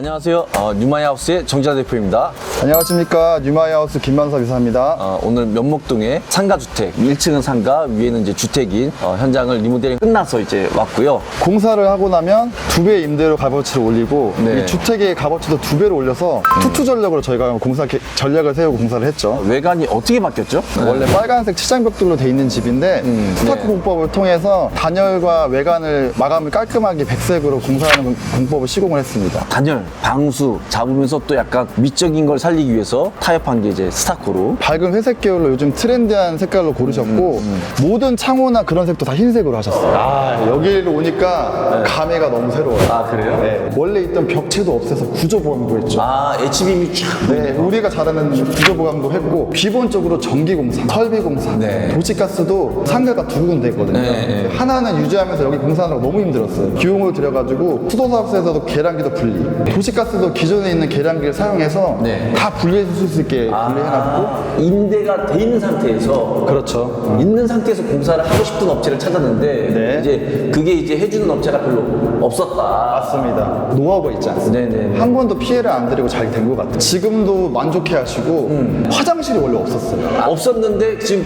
안녕하세요. 어, 뉴마이하우스의 정지하 대표입니다. 안녕하십니까 뉴마이하우스 김만섭 이사입니다. 어, 오늘 면목동의 상가주택, 1층은 상가, 위에는 이제 주택인 어, 현장을 리모델링 끝나서 이제 왔고요. 공사를 하고 나면 두 배의 임대료 값어치를 올리고 네. 이 주택의 값어치도 두 배로 올려서 투투 전략으로 저희가 공사 개- 전략을 세우고 공사를 했죠. 외관이 어떻게 바뀌었죠? 원래 빨간색 치장벽돌로 돼 있는 집인데 스타크 네. 공법을 통해서 단열과 외관을 마감을 깔끔하게 백색으로 공사하는 공- 공법을 시공을 했습니다. 단열, 방수 잡으면서 또 약간 미적인 걸 살리기 위해서 타협한 게 이제 스타코로. 밝은 회색 계열로 요즘 트렌디한 색깔로 고르셨고 음, 모든 창호나 그런 색도 다 흰색으로 하셨어요. 아, 여기로 오니까 감회가 너무 새로워요. 네. 아, 그래요? 네. 원래 있던 벽체도 없애서 구조 보강도 했죠. 아, H빔이 쫙. 네, 우리가 잘하는 구조 보강도 했고 기본적으로 전기 공사, 설비 공사, 네. 도시가스도 상가가 두 군데 있거든요. 네, 네. 하나는 유지하면서 여기 공사하느라 너무 힘들었어요. 비용을 들여가지고 수도사업소에서도 계량기도 분리, 도시가스도 기존에 있는 계량기를 사용해서 네. 다 분리해 줄 수 있게 분리해놨고 임대가 돼 있는 상태에서 그렇죠. 있는 상태에서 공사를 하고 싶은 업체를 찾았는데 네. 이제 그게 이제 해주는 업체가 별로 없었다. 맞습니다. 노하우가 있지 않습니까? 네네네. 한 번도 피해를 안 드리고 잘 된 것 같아요. 지금도 만족해 하시고 음. 화장실이 원래 없었어요. 아, 없었는데 지금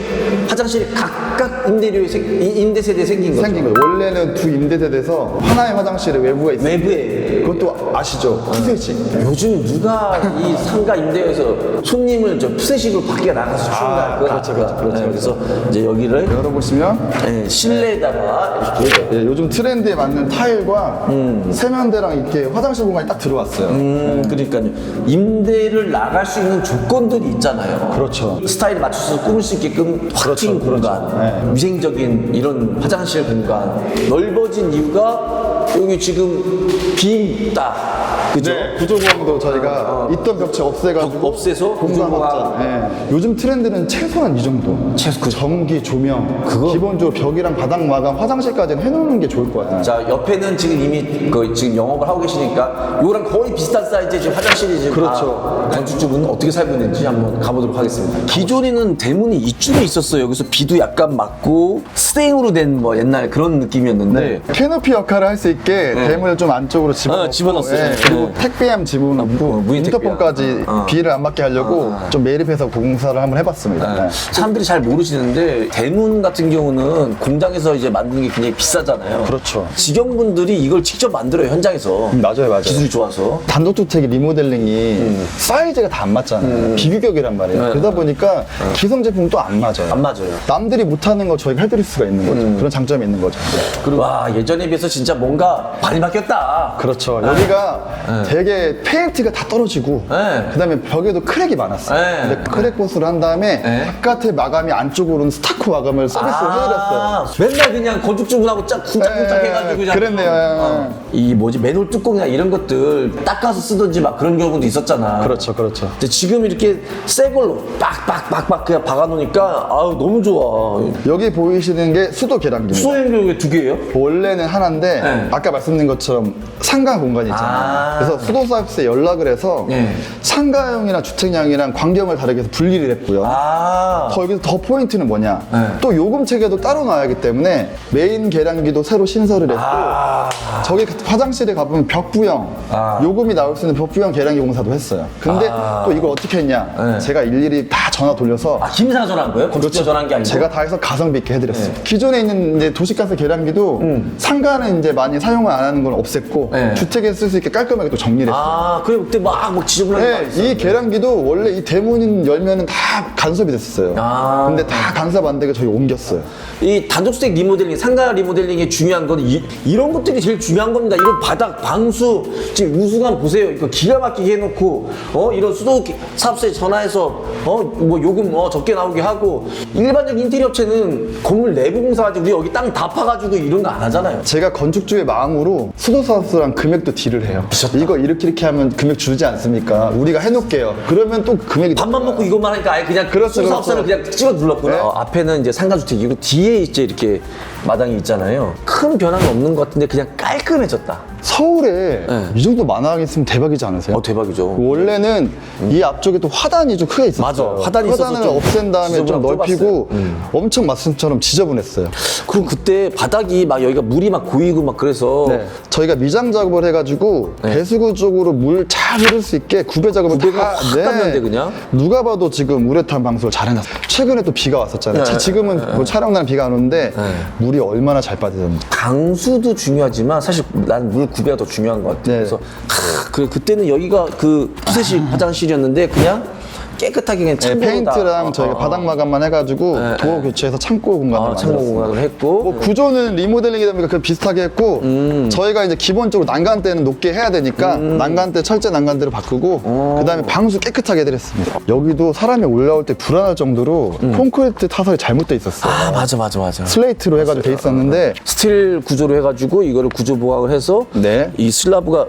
화장실이 각각 임대료에 생, 이- 임대 세대에 생긴 거죠. 생긴 거예요. 원래는 두 임대대에서 하나의 화장실에 외부가 있어요. 외부에 그것도 아시죠? 푸세식. 요즘 누가 이 상가 임대에서 손님을 저 푸세식으로 밖에 나가서 추운다 그거 그렇죠, 그렇죠, 그렇죠. 그래서 이제 여기를 열어보시면 네, 실내에다가 이렇게 예, 요즘 트렌드에 맞는 타일과 세면대랑 이렇게 화장실 공간이 딱 들어왔어요. 음, 그러니까요. 임대를 나갈 수 있는 조건들이 있잖아요. 그렇죠. 스타일에 맞춰서 꾸밀 수 있게끔 확 트인 그렇죠. 공간, 네. 위생적인 이런 화장실 공간, 넓어진 이유가 여기 지금 빈다. 그죠? 네, 구조보강도 저희가 있던 벽체 없애가지고 벽 없애서 구조보강. 확장. 예. 요즘 트렌드는 최소한 이 정도. 최소- 그- 전기, 조명, 그거- 기본적으로 벽이랑 바닥 마감, 화장실까지는 해놓는 게 좋을 것 같아요. 자, 옆에는 지금 이미 그 지금 영업을 하고 계시니까 요거랑 거의 비슷한 사이즈의 지금 화장실이 지금 그렇죠. 다 건축주분 어떻게 살고 있는지 한번 가보도록 하겠습니다. 기존에는 대문이 이쪽에 있었어요. 여기서 비도 약간 맞고 스테인으로 된 뭐 옛날 그런 느낌이었는데 네. 캐노피 역할을 할 수 있게 대문을 좀 안쪽으로 집어넣고 어, 집어넣었어요. 예, 그리고 네. 택배함 집어넣고 무- 무인 택배함. 인터폰까지 어. 비를 안 맞게 하려고 좀 매립해서 공사를 한번 해봤습니다. 네. 사람들이 잘 모르시는데 대문 같은 경우는 공장에서 이제 만드는 게 굉장히 비싸잖아요. 그렇죠. 직영분들이 이걸 직접 만들어요 현장에서. 음, 맞아요, 맞아요. 기술이 좋아서. 단독주택 리모델링이 사이즈가 다 안 맞잖아요. 비규격이란 말이에요. 음. 네. 그러다 보니까 기성 제품 또안 맞아요. 안 맞아요. 남들이 못하는 거 저희가 해드릴 수가 있는 거죠. 음. 그런 장점이 있는 거죠. 그리고 와 예전에 비해서 진짜 뭔가 많이 바뀌었다. 그렇죠. 여기가 되게 페인트가 다 떨어지고 네. 그다음에 벽에도 크랙이 많았어요. 네. 근데 크랙 보스를 한 다음에 네. 바깥에 마감이 안쪽으로는 스타크 마감을 해드렸어요. 아, 맨날 그냥 건축주분하고 짝 쿵짝쿵짝 네, 해가지고 그냥 그랬네요. 어. 이 뭐지 맨홀 뚜껑이나 이런 것들 닦아서 쓰든지 막 그런 경우도 있었잖아. 그렇죠, 그렇죠. 근데 지금 이렇게 새 걸로 빡빡빡빡 그냥 박아놓으니까 아우 너무 좋아. 여기 보이시는 게 수도 계량기입니다. 수행료가 두 개예요? 원래는 하나인데 네. 아까 말씀드린 것처럼 상가 공간이 있잖아요. 아. 그래서 수도사업소에 연락을 해서 네. 상가형이랑 주택량이랑 광경을 다르게 해서 분리를 했고요. 아. 더 여기서 더 포인트는 뭐냐? 네. 또 요금 체계도 따로 놔야 하기 때문에 메인 계량기도 새로 신설을 했고 아. 저기 화장실에 가보면 벽 부형 아. 요금이 나올 수 있는 벽 부형 계량기 공사도 했어요. 근데 아. 또 이걸 어떻게 했냐? 네. 제가 일일이 다 전화 돌려서 아 김사가 전화한 거예요? 건축주가 전화한 게 아니고? 제가 다 해서 가성비 있게 해드렸어요. 네. 기존에 있는 이제 도시가스 계량기도 상가는 이제 많이 사용을 안 하는 건 없앴고 네. 주택에 쓸 수 있게 깔끔하게 또 정리를 했어요. 아 그래 그때 막뭐 지저분하게 네, 이 계량기도 원래 이 대문 열면은 다 간섭이 됐었어요. 아. 근데 다 간섭 안 되게 저희 옮겼어요. 이 단독주택 리모델링, 상가 리모델링이 중요한 건 이, 이런 것들이 제일 중요한 겁니다. 이런 바닥, 방수, 지금 우수감 보세요. 이거 기가 막히게 해놓고, 어, 이런 수도 사업소에 전화해서, 어, 뭐 요금 어, 적게 나오게 하고, 일반적인 인테리어 업체는 건물 내부 공사가지고 우리 여기 땅 다 파가지고 이런 거 안 하잖아요. 제가 건축주의 마음으로 수도사업소랑 금액도 딜을 해요. 이거 이렇게 이렇게 하면 금액 주지 않습니까? 우리가 해놓을게요. 그러면 또 금액이 밥만 먹고 이것만 하니까 아예 그냥 그렇죠, 사업소를 그렇죠. 그냥 찍어 눌렀구나. 네. 어, 앞에는 이제 상가주택이고 뒤에 이제 이렇게 마당이 있잖아요. 큰 변화는 없는 것 같은데 그냥 깔끔해졌다. 서울에 네. 이 정도 만화가 있으면 대박이지 않으세요? 어 대박이죠. 원래는 이 앞쪽에 또 화단이 좀 크게 있었어요. 맞아. 화단이 있어서 화단을 좀 없앤 다음에 좀 지저분하고 넓히고 좁았어요. 음. 엄청 마스터처럼 지저분했어요. 그리고 그때 바닥이 막 여기가 물이 막 고이고 막 그래서 네. 저희가 미장 작업을 해가지고 네. 배수구 쪽으로 물 잘 흐를 수 있게 구배 작업을 구배가 확 땄는데, 그냥? 누가 봐도 지금 우레탄 방수를 잘 해놨어요. 최근에 또 비가 왔었잖아요. 네. 지금은 뭐 촬영 날 비가 안 오는데 네. 물이 얼마나 잘 빠지는지. 강수도 중요하지만 사실 난 물 구배가 더 중요한 것 같아요. 네. 그래서 하, 그 그때는 여기가 그 푸세식 화장실이었는데 그냥 깨끗하게 그냥 네, 창고로다. 페인트랑 어, 저희가 어. 바닥 마감만 해가지고 네, 도어 교체해서 창고 공간을 아, 만들었어요. 공간을 했고 뭐 구조는 리모델링이다 보니까 그 비슷하게 했고 음. 저희가 이제 기본적으로 난간대는 높게 해야 되니까 난간대 철제 난간대로 바꾸고 그다음에 방수 깨끗하게 해드렸습니다. 여기도 사람이 올라올 때 불안할 정도로 콘크리트 타설이 잘못돼 있었어요. 음. 아 맞아 맞아 맞아. 슬레이트로 해가지고 돼 있었는데 스틸 구조로 해가지고 이거를 구조 보강을 해서 네. 이 슬라브가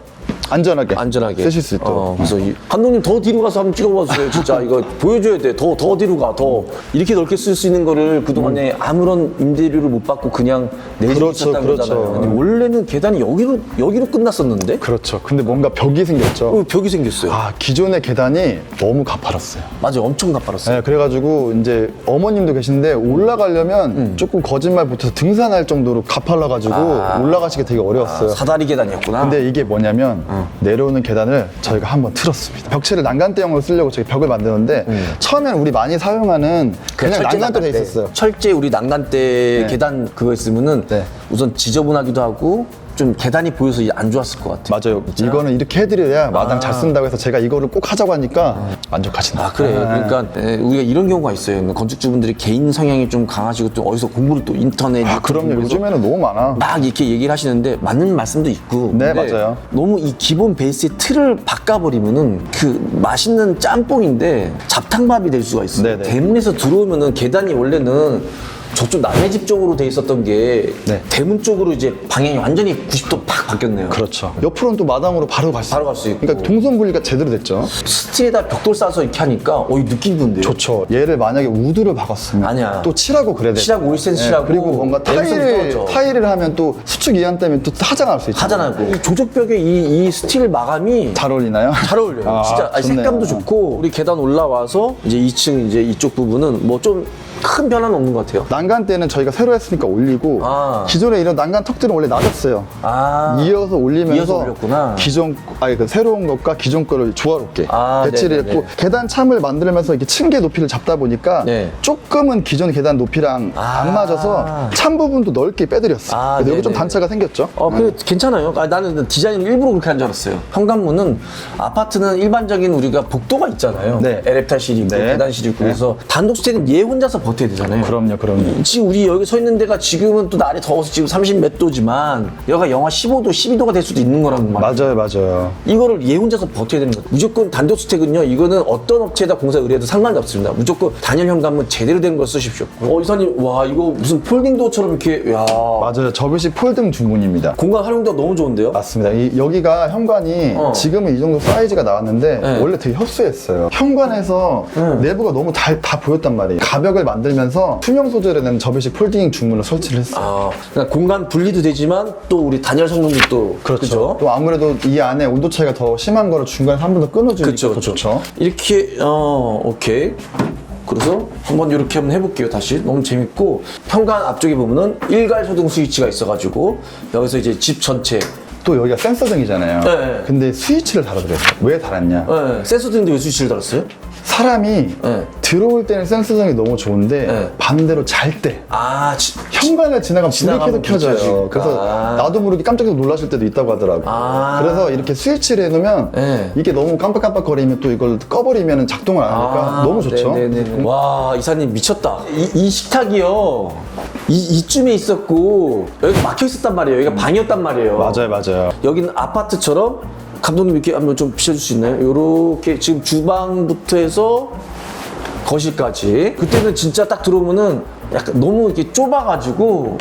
안전하게 안전하게 쓰실 수 있도록 어, 그래서 이, 감독님 더 뒤로 가서 한번 찍어봐 주세요. 진짜 이거 보여줘야 돼. 더 더 뒤로 가. 더 이렇게 넓게 쓸 수 있는 거를 그동안에 아무런 임대료를 못 받고 그냥 내주고 그렇죠, 있었다는 그렇죠. 거잖아요. 근데 원래는 계단이 여기로 여기로 끝났었는데 그렇죠. 근데 뭔가 벽이 생겼죠. 어, 벽이 생겼어요. 아 기존의 계단이 너무 가파랐어요. 맞아, 엄청 가파랐어요. 네, 그래가지고 이제 어머님도 계신데 올라가려면 음. 조금 거짓말 못해서 등산할 정도로 가팔라가지고 올라가시기 되게 어려웠어요. 아, 사다리 계단이었구나. 근데 이게 뭐냐면 내려오는 계단을 저희가 한번 틀었습니다. 벽체를 난간 대형으로 쓰려고 저희 벽을 만드는데 처음에는 우리 많이 사용하는 그냥 음. 철제 난간대 돼 있었어요. 철제 우리 난간대 계단 그거 있으면은 네. 우선 지저분하기도 하고 좀 계단이 보여서 안 좋았을 것 같아요. 맞아요. 이거는 이렇게 해드려야 마당 잘 쓴다고 해서 제가 이거를 꼭 하자고 하니까 만족하신다. 아 그래 그러니까 에, 우리가 이런 경우가 있어요 건축주분들이 개인 성향이 좀 강하시고 또 어디서 공부를 또 인터넷 아, 그럼요. 요즘에는 너무 많아. 막 이렇게 얘기를 하시는데 맞는 말씀도 있고 네, 근데 맞아요. 너무 이 기본 베이스의 틀을 바꿔버리면은 그 맛있는 짬뽕인데 잡탕밥이 될 수가 있어요 네네. 대문에서 들어오면은 계단이 원래는 저쪽 남의 집 쪽으로 돼 있었던 게 네. 대문 쪽으로 이제 방향이 완전히 90도 팍 바뀌었네요 그렇죠. 옆으로는 또 마당으로 바로 갈 수 바로 갈수 있고. 그러니까 동선 분리가 제대로 됐죠. 스틸에다 벽돌 싸서 이렇게 하니까 어이 느낌 좋은데요 좋죠. 얘를 만약에 우드를 박았으면 아니야. 또 칠하고 그래야 돼. 칠하고 5cm 칠하고 그리고 뭔가 타일을 떨어져. 타일을 하면 또 수축 이한 때문에 또 하장할 수 있죠. 하잖아요. 이 조적벽에 이, 이 스틸 마감이 잘 어울리나요? 잘 어울려요. 아, 진짜 아니, 좋네요. 색감도 좋고 우리 계단 올라와서 이제 2층 이제 이쪽 부분은 뭐 좀 큰 변화는 없는 것 같아요. 난간 때는 저희가 새로 했으니까 올리고 아. 기존에 이런 난간 턱들은 원래 낮았어요. 아 이어서 올리면서 이어서 올렸구나. 기존 아니 그 새로운 것과 기존 거를 조화롭게 아, 배치를 네네네. 했고 계단 참을 만들면서 이렇게 층계 높이를 잡다 보니까 네. 조금은 기존 계단 높이랑 아. 안 맞아서 참 부분도 넓게 빼드렸어. 아, 그래서 여기 좀 네네네. 단차가 생겼죠. 어, 그래, 괜찮아요. 아, 나는 디자인을 일부러 그렇게 한 줄 알았어요. 현관문은 아파트는 일반적인 우리가 복도가 있잖아요. 네. 엘리베이터실이 있고, 네. 계단실이 있고, 그래서 단독주택은 얘 혼자서 버텨야 되잖아요. 그럼요, 그럼요. 지금 우리 여기 서 있는 데가 지금은 또 날이 더워서 지금 30 몇 도지만 여기가 영하 15도, 12도가 될 수도 있는 거란 말이에요. 맞아요, 맞아요. 이거를 얘 혼자서 버텨야 되는 거예요. 무조건 단독주택은요, 이거는 어떤 업체에다 공사 의뢰해도 상관이 없습니다. 무조건 단열 현관문 제대로 된 걸 쓰십시오. 어, 이사님, 와, 이거 무슨 폴딩 도어처럼 이렇게, 야 맞아요. 접이식 폴등 중문입니다. 공간 활용도가 너무 좋은데요? 맞습니다. 이- 여기가 현관이 어. 지금은 이 정도 사이즈가 나왔는데 네. 원래 되게 협소했어요. 현관에서 내부가 너무 다, 다 보였단 말이에요. 가벽을 만 들면서 투명 소재를 낸 접이식 폴딩 중문을 설치를 했어요. 아, 그러니까 공간 분리도 되지만 또 우리 단열 성능도 또 그렇죠. 또 아무래도 이 안에 온도 차이가 더 심한 거를 중간에 한번 더 끊어주니까 그렇죠, 더 그렇죠. 좋죠. 이렇게 어 오케이. 그래서 한번 이렇게 한번 해볼게요. 다시 너무 재밌고 현관 앞쪽에 보면은 일괄 소등 스위치가 있어가지고 여기서 이제 집 전체 또 여기가 센서등이잖아요. 네. 근데 스위치를 달아드렸어요. 왜 달았냐? 네, 센서등인데 왜 스위치를 달았어요? 사람이 네. 들어올 때는 센서등이 너무 좋은데 네. 반대로 잘 때 아, 지, 현관을 지나가면 불이 계속 켜져요. 그래서 나도 모르게 깜짝 놀라실 때도 있다고 하더라고. 아. 그래서 이렇게 스위치를 해놓으면 네. 이게 너무 깜빡깜빡거리면 또 이걸 꺼버리면 작동을 안 하니까 너무 좋죠. 아, 네네네. 와 이사님 미쳤다. 이, 이 식탁이요. 이, 이쯤에 있었고 여기 막혀 있었단 말이에요. 여기가 방이었단 말이에요. 맞아요, 맞아요. 여기는 아파트처럼 감독님 이렇게 한번 좀 비춰줄 수 있나요? 요렇게 지금 주방부터 해서 거실까지. 그때는 진짜 딱 들어오면은 약간 너무 이렇게 좁아가지고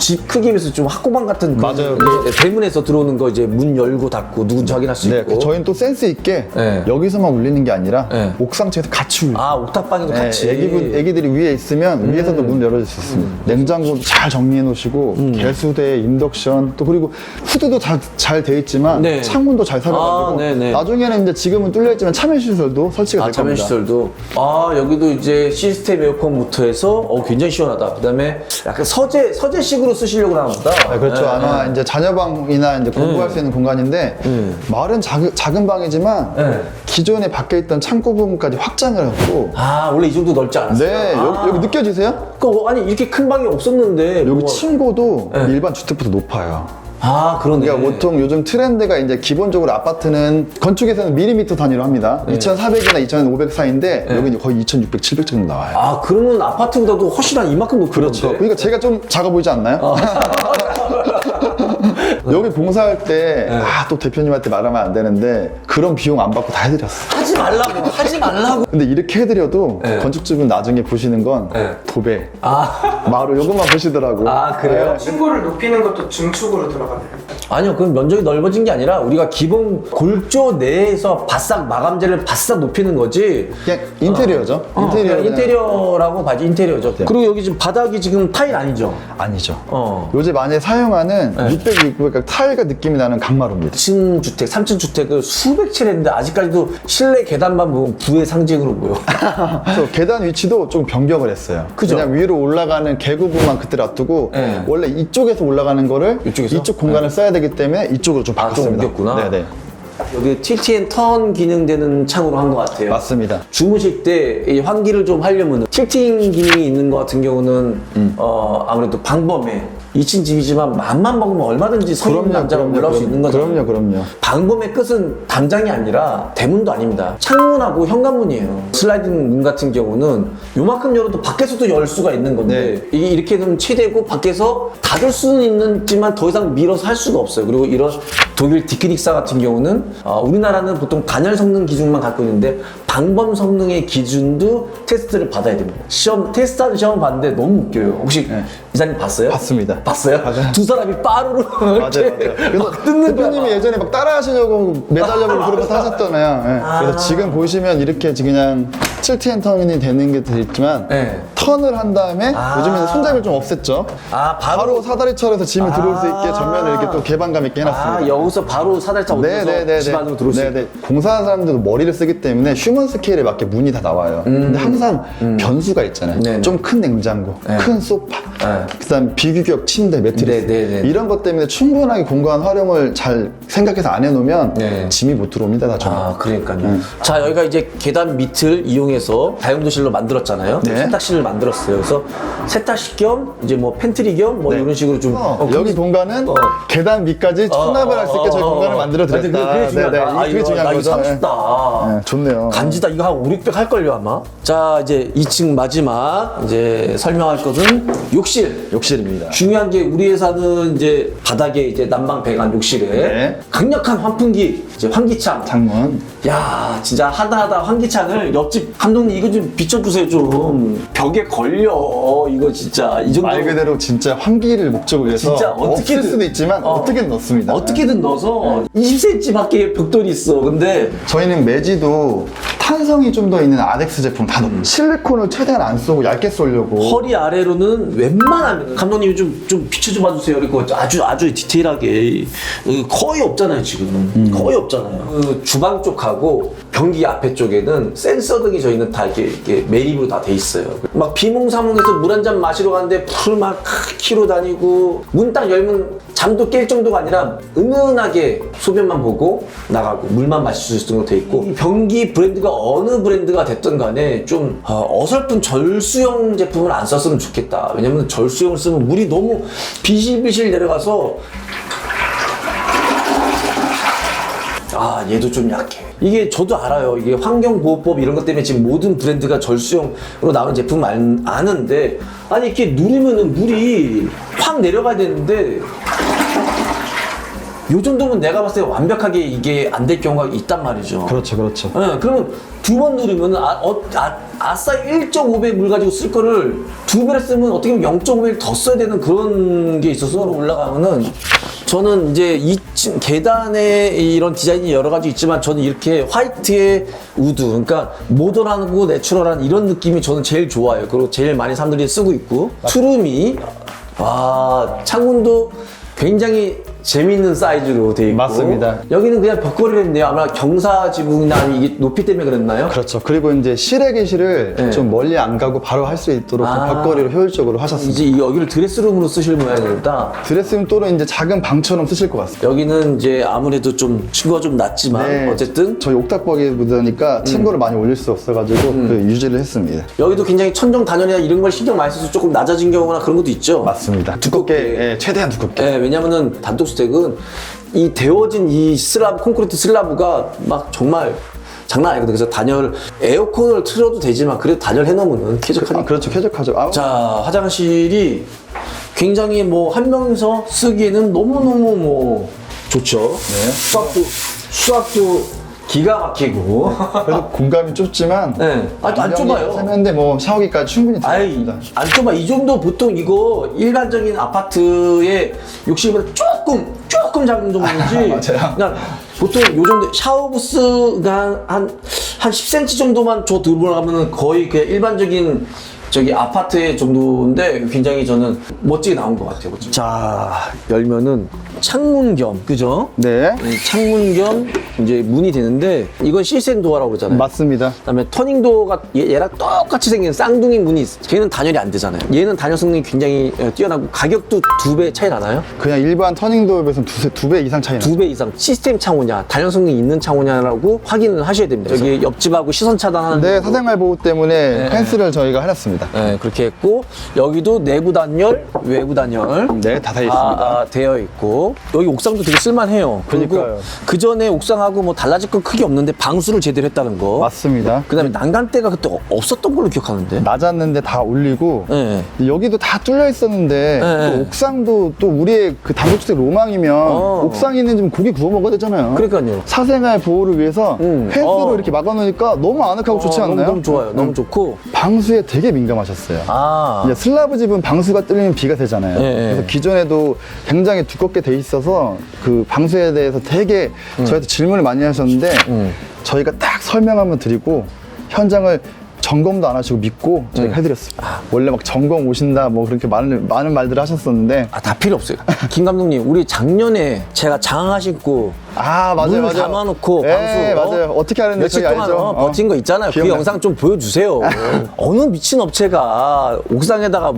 집 크기에 비해서 좀 학고방 같은 그 맞아요. 이제 대문에서 들어오는 거 이제 문 열고 닫고 누군지 확인할 수 네, 있고. 저희는 또 센스 있게 네. 여기서만 울리는 게 아니라 네. 옥상 층에서 같이 울려요. 아 옥탑방에도 네, 같이. 음. 애기분, 애기들이 위에 있으면 위에서도 문 열어줄 수 있습니다. 냉장고도 잘 정리해 놓으시고 개수대, 인덕션 또 그리고 후드도 잘돼 있지만 네. 창문도 잘 살아가지고 아, 네네. 나중에는 이제 지금은 뚫려 있지만 참여 시설도 설치가 아, 될 자면 겁니다. 시설도. 아, 여기도 이제 시스템 에어컨부터 해서 어, 굉장히 시원하다. 그 다음에 약간 서재, 서재식으로 쓰시려고 하나 보다. 네, 그렇죠. 네, 아마 이제 자녀방이나 이제 공부할 수 있는 공간인데 말은 작은, 작은 방이지만 네. 기존에 밖에 있던 창고 부분까지 확장을 했고 아, 원래 이 정도 넓지 않았어요. 네, 아. 여기, 여기 느껴지세요? 그, 아니, 이렇게 큰 방이 없었는데. 여기 뭐가- 층고도 네. 일반 주택보다 높아요. 아, 그러네. 그러니까 보통 요즘 트렌드가 이제 기본적으로 아파트는 건축에서는 밀리미터 단위로 합니다. 네. 2,400이나 2,500 사이인데 여기 이제 거의 2,600, 700 정도 나와요. 아, 그러면 아파트보다도 훨씬 한 이만큼 높은 그렇죠. 그러니까 제가 좀 작아 보이지 않나요? 여기 봉사할 때, 네. 아, 또 대표님한테 말하면 안 되는데, 그런 비용 안 받고 다 해드렸어. 하지 말라고, 하지 말라고. 근데 이렇게 해드려도 네. 건축주분 나중에 보시는 건 네. 도배, 아, 마루 요것만 보시더라고. 아, 그래요? 층고를 높이는 것도 중축으로 들어가네요. 아니요, 그건 면적이 넓어진 게 아니라 우리가 기본 골조 내에서 바싹 마감재를 바싹 높이는 거지. 그냥 인테리어죠. 어, 인테리어. 그냥 인테리어라고 봐지 인테리어죠. 네. 그리고 여기 지금 바닥이 지금 타일 아니죠? 아니죠. 어. 요새 많이 사용하는 네. 600, 600, 그러니까 타일과 느낌이 나는 강마루입니다. 2층 주택, 3층 주택을 수백 채를 했는데 아직까지도 실내 계단만 보면 부의 상징으로 보여. 그래서 계단 위치도 좀 변경을 했어요. 그죠? 그냥 위로 올라가는 개구부만 그때 놔두고 네. 원래 이쪽에서 올라가는 거를 이쪽에서? 이쪽 공간을 써야 되기 때문에 이쪽으로 좀 바꿨습니다. 옮겼구나. 네네. 여기 TTN 턴 기능 되는 창으로 한 것 같아요. 맞습니다. 주무실 때 이 환기를 좀 하려면 틸팅 기능이 있는 것 같은 경우는 음. 어, 아무래도 방범에 2층 집이지만 맘만 먹으면 얼마든지 성인 남자가 올라올 수 있는 거죠. 그럼요, 그럼요. 방범의 끝은 담장이 아니라 대문도 아닙니다. 창문하고 현관문이에요. 슬라이딩 문 같은 경우는 요만큼 열어도 밖에서도 열 수가 있는 건데 네. 이게 이렇게 되면 최대고 밖에서 닫을 수는 있는지만 더 이상 밀어서 할 수가 없어요. 그리고 이런 독일 디크닉사 같은 경우는 어, 우리나라는 보통 단열 성능 기준만 갖고 있는데 방범 성능의 기준도 테스트를 받아야 됩니다. 시험 테스트하는 시험 봤는데 너무 웃겨요. 혹시 네. 이사님 봤어요? 봤습니다. 봤어요? 맞아요. 두 사람이 빠르르 맞아요, 맞아요. 그래서 막 뜯는 거야. 대표님이 예전에 막 따라하시려고 매달려고 그런 거 하셨잖아요. 예. 아. 그래서 지금 보시면 이렇게 그냥 7TN 턴이 되는 게돼 있지만 네. 턴을 한 다음에 아. 요즘에는 손잡이를 좀 없앴죠. 아, 바로- 바로 사다리철에서 짐이 들어올 수 있게 아. 전면을 이렇게 또 개방감 있게 해놨습니다. 아, 여기서 바로 사달차 올려서 집 안으로 들어올 수 있게. 네네. 공사하는 사람들도 머리를 쓰기 때문에 휴먼 스케일에 맞게 문이 다 나와요. 근데 항상 변수가 있잖아요. 음. 네네. 좀큰 냉장고, 네. 큰 소파, 네. 그다음 비규격 침대, 매트리스 네 네 네. 이런 것 때문에 충분하게 공간 활용을 잘 생각해서 안 해놓으면 네. 짐이 못 들어옵니다. 나중에. 아, 그러니까요. 자, 여기가 이제 계단 밑을 이용해서 다용도실로 만들었잖아요. 네. 세탁실을 만들었어요. 그래서 세탁실 겸 이제 뭐 팬트리 겸뭐 네. 이런 식으로 좀 어, 어, 여기 공간은 어. 계단 밑까지 수납을 할 수 있게 저희 어, 어, 공간을 어. 만들어 그게, 드렸다. 그게 중요하다. 네 네. 아, 그게 이거, 중요한 나 거죠. 이거 상식다. 네, 좋네요. 간 지다. 이거 한 5, 600 할걸요, 아마. 자, 이제 2층 마지막 이제 설명할 것은 욕실. 욕실입니다. 중요한 게 우리 회사는 이제 바닥에 이제 난방 배관 욕실에 네. 강력한 환풍기, 이제 환기창. 창문. 야, 진짜 하다 하다 환기창을 옆집 감독님 이거 좀 비춰주세요 좀 벽에 걸려 이거 진짜 이 정도 말 그대로 진짜 환기를 목적으로 해서 진짜 어떻게든 수도 있지만 어. 어. 떻게든 넣습니다. 어떻게든 넣어서 20cm 밖에 벽돌이 있어 근데 저희는 매지도 탄성이 좀 더 있는 아덱스 제품 다 넣어요. 실리콘을 최대한 안 쓰고 얇게 쏘려고. 허리 아래로는 웬만하면 감독님 좀, 좀 비춰 좀 봐주세요 이렇게 아주 아주 디테일하게 어, 거의 없잖아요 지금 거의 없잖아요 그 주방 쪽 하고 변기 앞에 쪽에는 센서 등이 저희는 다 이렇게, 이렇게 매립으로 다 돼 있어요. 막 비몽사몽해서 물 한 잔 마시러 가는데 풀 막 키로 다니고 문 딱 열면 잠도 깰 정도가 아니라 은은하게 소변만 보고 나가고 물만 마실 수거돼 있고 이 변기 브랜드가 어느 브랜드가 됐든 간에 좀 어, 설픈 절수형 제품을 안 썼으면 좋겠다. 왜냐면 절수형을 쓰면 물이 너무 비실비실 내려가서 아 얘도 좀 약해 이게 저도 알아요 이게 환경보호법 이런 것 때문에 지금 모든 브랜드가 절수형으로 나오는 제품 을 아는데 아니 이렇게 누르면은 물이 확 내려가야 되는데 요 정도면 내가 봤을 때 완벽하게 이게 안 될 경우가 있단 말이죠. 그렇죠, 그렇죠. 예, 그러면 두 번 누르면 아, 어, 아, 아싸 1.5배 물 가지고 쓸 거를 두 배를 쓰면 어떻게 보면 0.5배를 더 써야 되는 그런 게 있어서 올라가면은 저는 이제 2층 계단에 이런 디자인이 여러 가지 있지만 저는 이렇게 화이트의 우드 그러니까 모던하고 내추럴한 이런 느낌이 저는 제일 좋아요. 그리고 제일 많이 사람들이 쓰고 있고. 투룸이. 와 창문도 굉장히 재밌는 사이즈로 돼 있고 맞습니다. 여기는 그냥 벽걸이를 했네요. 아마 경사 지붕이나 이게 높이 때문에 그랬나요? 그렇죠. 그리고 이제 실외 계시를 네. 좀 멀리 안 가고 바로 할 수 있도록 그 아. 벽걸이를 효율적으로 하셨습니다. 이제 이 여기를 드레스룸으로 쓰실 모양이다. 드레스룸 또는 이제 작은 방처럼 쓰실 것 같습니다. 여기는 이제 아무래도 좀 층고가 좀 낮지만 네. 어쨌든 저희 옥탑방에 묻으니까 층고를 많이 올릴 수 없어가지고 그 유지를 했습니다. 여기도 굉장히 천정 단열이나 이런 걸 신경 많이 써서 조금 낮아진 경우나 그런 것도 있죠. 맞습니다. 두껍게, 예, 최대한 두껍게. 예, 왜냐면은 단독 주택은 이 데워진 이 슬라브 콘크리트 슬라브가 막 정말 장난 아니거든. 그래서 단열 에어컨을 틀어도 되지만 그래도 단열 해놓으면은 쾌적하니까. 아, 그렇죠. 쾌적하죠. 아, 자 화장실이 굉장히 뭐 한 명이서 쓰기에는 너무 너무 뭐 좋죠 네. 수압도 수압도 기가 막히고 그래도 공간이 좁지만 네. 아, 안 좁아요. 세면대 뭐 샤워기까지 충분히 아이 들어갑니다. 안 좁아 이 정도 보통 이거 일반적인 아파트의 욕실보다 조금 조금 작은 정도인지 맞아요. 그냥 보통 요 정도 샤워 부스가 한한 한 10cm 정도만 저 들어가면은 거의 그냥 일반적인 저기 아파트의 정도인데 굉장히 저는 멋지게 나온 것 같아요. 멋지게. 자 열면은 창문 겸 그죠? 네. 네, 창문 겸 이제 문이 되는데 이건 시센 도어라고 그러잖아요. 맞습니다. 그다음에 터닝 도어가 얘, 랑 똑같이 생긴 쌍둥이 문이 있어. 걔는 단열이 안 되잖아요. 얘는 단열 성능이 굉장히 어, 뛰어나고 가격도 두 배 차이 나나요? 그냥 일반 터닝도어에 비해서 두배 이상 차이 나요. 두 배 이상 시스템 창호냐 단열 성능이 있는 창호냐라고 확인을 하셔야 됩니다. 여기 옆집하고 시선 차단하는 네. 사생활 보호 때문에 펜스를 저희가 해놨습니다. 네, 그렇게 했고 여기도 내부 단열, 외부 단열 네, 다 다 있습니다. 아, 아, 되어 있고 여기 옥상도 되게 쓸만해요. 그리고 그러니까요. 그 전에 옥상하고 뭐 달라질 건 크게 없는데 방수를 제대로 했다는 거. 맞습니다. 그다음에 난간대가 그때 없었던 걸로 기억하는데. 낮았는데 다 올리고 네. 여기도 다 뚫려 있었는데 네. 또 옥상도 또 우리의 그 단독주택 로망이면 어. 옥상에 있는 좀 고기 구워 먹어야 되잖아요. 그러니까요. 사생활 보호를 위해서 음. 펜스로 어. 이렇게 막아놓으니까 너무 아늑하고 좋지 어, 않나요? 너무, 너무 좋아요. 너무 음. 좋고. 방수에 되게 민감하셨어요. 아. 이제 슬라브 집은 방수가 뚫리면 비가 새잖아요. 예, 예. 그래서 기존에도 굉장히 두껍게 돼 있어서 그 방수에 대해서 되게 저희한테 질문을 많이 하셨는데 음. 저희가 딱 설명 한번 드리고 현장을 점검도 안 하시고 믿고 저희가 해드렸습니다. 원래 막 점검 오신다 뭐 그렇게 많은 많은 말들을 하셨었는데 아, 다 필요 없어요. 김 감독님, 우리 작년에 제가 장화 신고 아 맞아요 물 맞아요. 담아놓고 예, 방수 어? 맞아요. 어떻게 하는지 며칠 저희 동안 알죠. 어, 어. 버틴 거 있잖아요. 그 기억나요. 영상 좀 보여주세요. 어느 미친 업체가 옥상에다가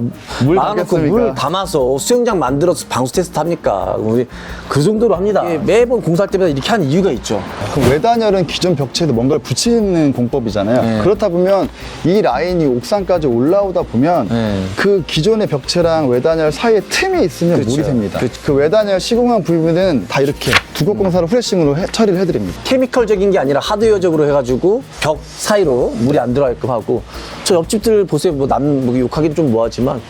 물 막아놓고 담겠습니까? 물 담아서 수영장 만들어서 방수 테스트 합니까? 우리 그 정도로 합니다. 이게 매번 공사할 때마다 이렇게 하는 이유가 있죠. 그럼 외단열은 기존 벽체에도 뭔가를 붙이는 공법이잖아요. 네. 그렇다 보면 이 라인이 옥상까지 올라오다 보면 네. 그 기존의 벽체랑 외단열 사이에 틈이 있으면 그렇죠. 물이 셉니다. 그렇죠. 그 외단열 시공한 부분은 다 이렇게 두껍 공사 로 프레싱으로 해- 처리를 해드립니다. 케미컬적인 게 아니라 하드웨어적으로 해가지고 벽 사이로 물이 안 들어가게끔 하고 저 옆집들 보세요 뭐남 뭐 욕하기는 좀 뭐하지만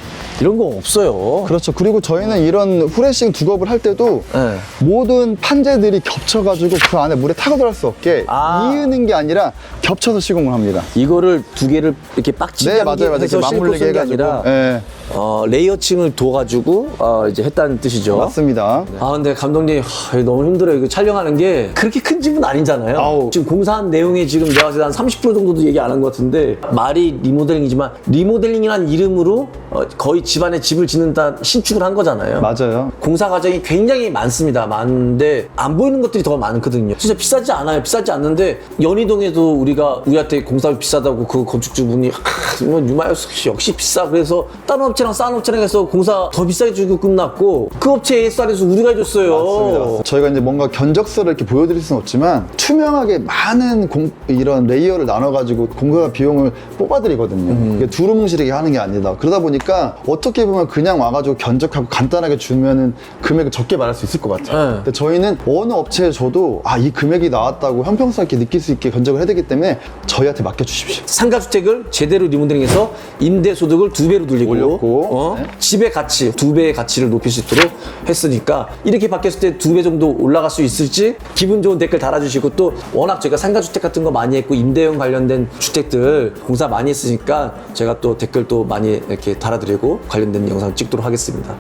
이런 거 없어요 그렇죠. 그리고 저희는 이런 후레싱 두껍을 할 때도 네. 모든 판재들이 겹쳐가지고 그 안에 물에 타고 들어갈 수 없게 아. 이으는 게 아니라 겹쳐서 시공을 합니다. 이거를 두 개를 이렇게 빡치게 네, 맞아요, 맞아요. 해서 이렇게 실고 맞물리게 쓴게 해가지고. 아니라 네, 어, 레이어층을 둬가지고 어, 이제 했다는 뜻이죠 맞습니다. 아 근데 감독님 하, 이거 너무 힘들어요 이거 촬영하는 게 그렇게 큰 집은 아니잖아요 아우. 지금 공사한 내용이 지금 내가 봤을 때한 30% 정도도 얘기 안 한 것 같은데 말이 리모델링이지만 리모델링이라는 이름으로 어, 거의 집안에 집을 짓는다 신축을 한 거잖아요 맞아요. 공사 과정이 굉장히 많습니다. 많은데 안 보이는 것들이 더 많거든요. 진짜 비싸지 않아요. 비싸지 않는데 연희동에도 우리가 우리한테 공사비 비싸다고 그 건축주분이 하, 뭐 유마이스 역시 비싸. 그래서 다른 업체 랑 싼 업체랑 해서 공사 더 비싸게 주고 끝났고 그 업체 ASR에서 우리가 해줬어요. 맞습니다. 저희가 이제 뭔가 견적서를 이렇게 보여드릴 수는 없지만 투명하게 많은 공- 이런 레이어를 나눠가지고 공사 비용을 뽑아드리거든요. 이게 두루뭉실하게 하는 게 아니다. 그러다 보니까 어떻게 보면 그냥 와가지고 견적하고 간단하게 주면은 금액을 적게 말할 수 있을 것 같아요. 네. 근데 저희는 어느 업체에 줘도 아, 이 금액이 나왔다고 형평성 있게 느낄 수 있게 견적을 해야 되기 때문에 저희한테 맡겨주십시오. 상가 주택을 제대로 리모델링해서 임대 소득을 두 배로 늘리고 올렸고. 있고 어? 네. 집의 가치 두 배의 가치를 높일 수 있도록 했으니까 이렇게 바뀌었을 때 두 배 정도 올라갈 수 있을지 기분 좋은 댓글 달아주시고 또 워낙 저희가 상가주택 같은 거 많이 했고 임대형 관련된 주택들 공사 많이 했으니까 제가 또 댓글 또 많이 이렇게 달아드리고 관련된 영상 찍도록 하겠습니다.